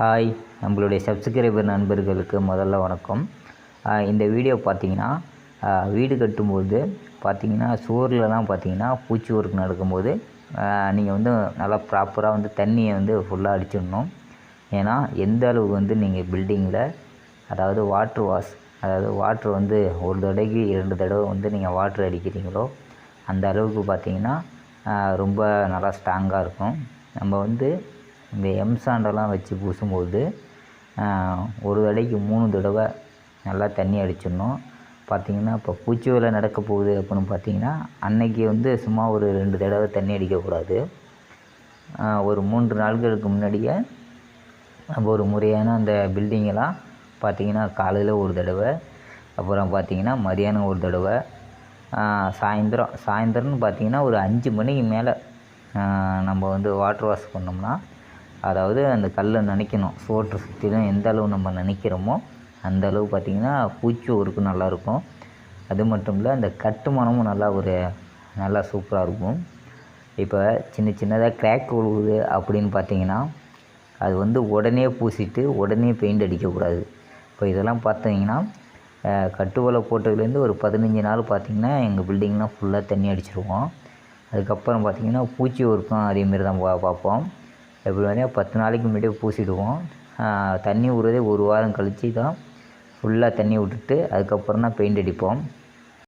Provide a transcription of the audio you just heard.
Hi. நம்மளுடைய subscriber நண்பர்களுக்கு முதல்ல வணக்கம். இந்த வீடியோ பார்த்தீங்கன்னா வீடு கட்டும்போது பார்த்தீங்கன்னா சுவர்லலாம் பார்த்தீங்கன்னா பூச்சி ஒர்க் நடக்கும்போது நீங்கள் வந்து நல்லா ப்ராப்பராக வந்து தண்ணியை வந்து ஃபுல்லாக அடிச்சிடணும். ஏன்னா எந்த அளவுக்கு வந்து நீங்கள் பில்டிங்கில் அதாவது வாட்ரு வாஷ் அதாவது வாட்ரு வந்து ஒரு தடவைக்கு இரண்டு தடவை வந்து நீங்கள் வாட்ரு அடிக்கிறீங்களோ அந்த அளவுக்கு பார்த்தீங்கன்னா ரொம்ப நல்லா ஸ்ட்ராங்காக இருக்கும். நம்ம வந்து இந்த எம் சாண்டெல்லாம் வச்சு பூசும்போது ஒரு தடவைக்கு மூணு தடவை நல்லா தண்ணி அடிச்சிடணும். பார்த்திங்கன்னா இப்போ பூச்சி வேலை நடக்க போகுது அப்படின்னு பார்த்தீங்கன்னா அன்னைக்கு வந்து சும்மா ஒரு ரெண்டு தடவை தண்ணி அடிக்கக்கூடாது. ஒரு மூன்று நாட்களுக்கு முன்னாடியே நம்ம ஒரு முறையான அந்த பில்டிங்கெல்லாம் பார்த்திங்கன்னா காலையில் ஒரு தடவை அப்புறம் பார்த்தீங்கன்னா மதியானம் ஒரு தடவை சாயந்தரம் சாயந்தரம்னு பார்த்தீங்கன்னா ஒரு அஞ்சு மணிக்கு மேலே நம்ம வந்து வாட்டர் வாஷ் பண்ணோம்னா அதாவது அந்த கல்லை நினைக்கணும். சோற்று சுற்றிலும் எந்த அளவு நம்ம நினைக்கிறோமோ அந்த அளவு பார்த்திங்கன்னா பூச்சி ஒருக்கு நல்லாயிருக்கும். அது மட்டும் இல்லை அந்த கட்டுமானமும் நல்லா ஒரு நல்லா சூப்பராக இருக்கும். இப்போ சின்ன சின்னதாக கிராக் விழுகுது அப்படின்னு பார்த்தீங்கன்னா அது வந்து உடனே பூசிட்டு உடனே பெயிண்ட் அடிக்கக்கூடாது. இப்போ இதெல்லாம் பார்த்தீங்கன்னா கட்டுவலை போட்டதுலேருந்து ஒரு பதினஞ்சு நாள் பார்த்தீங்கன்னா எங்கள் பில்டிங்லாம் ஃபுல்லாக தண்ணி அடிச்சிருவோம். அதுக்கப்புறம் பார்த்தீங்கன்னா பூச்சி ஒர்க்கும் அதேமாரி தான் பா பார்ப்போம். எப்படி வந்து பத்து நாளைக்கு முன்னாடியே பூசிடுவோம். தண்ணி விடுறதே ஒரு வாரம் கழித்து தான் ஃபுல்லாக தண்ணி விட்டுட்டு அதுக்கப்புறம் தான் பெயிண்ட் அடிப்போம்.